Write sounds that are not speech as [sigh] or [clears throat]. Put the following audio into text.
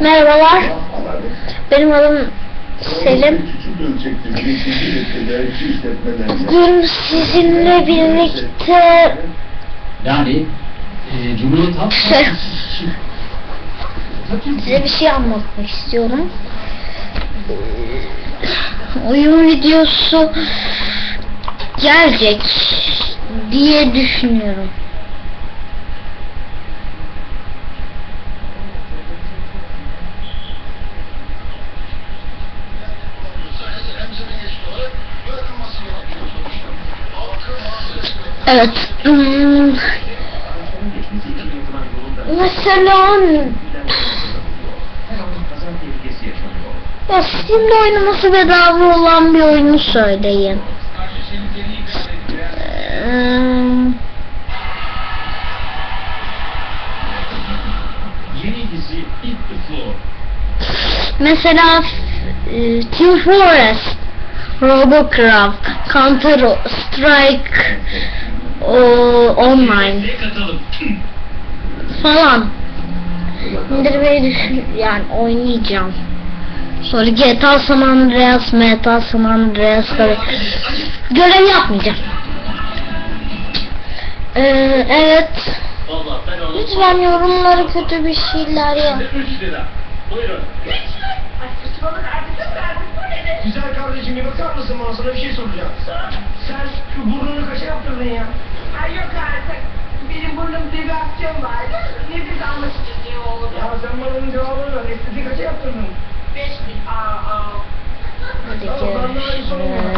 Merhabalar. Benim adım Selim. Bugün sizinle birlikte Yani e, Cumhuriyet Halk Şey- size bir şey anlatmak istiyorum. Oyun videosu gelecek diye düşünüyorum. Evet. hmm, Mesela ya Steam'de oynaması bedava olan bir oyunu söyleyin. Ee, mesela e, Team Fortress, Robocraft, Counter Strike o, Online [clears throat] falan indirmeyi düşün yani oynayacağım. Sonra GTA San Andreas, Meta San Andreas'ları görev yapmayacağım. Ee, evet. Lütfen yorumlara kötü bir şeyler yap. 3 lira. Buyurun. Güzel kardeşim bir bakar mısın bana sana bir şey soracağım. Sen şu burnunu kaça yaptırdın ya? Burnumda bir aksiyon vardı. Nefes için iyi oldu. Ya sen bunun cevabını ver. Estetik kaça yaptırdın? Beş bin. Aa aa. Hadi görüşürüz.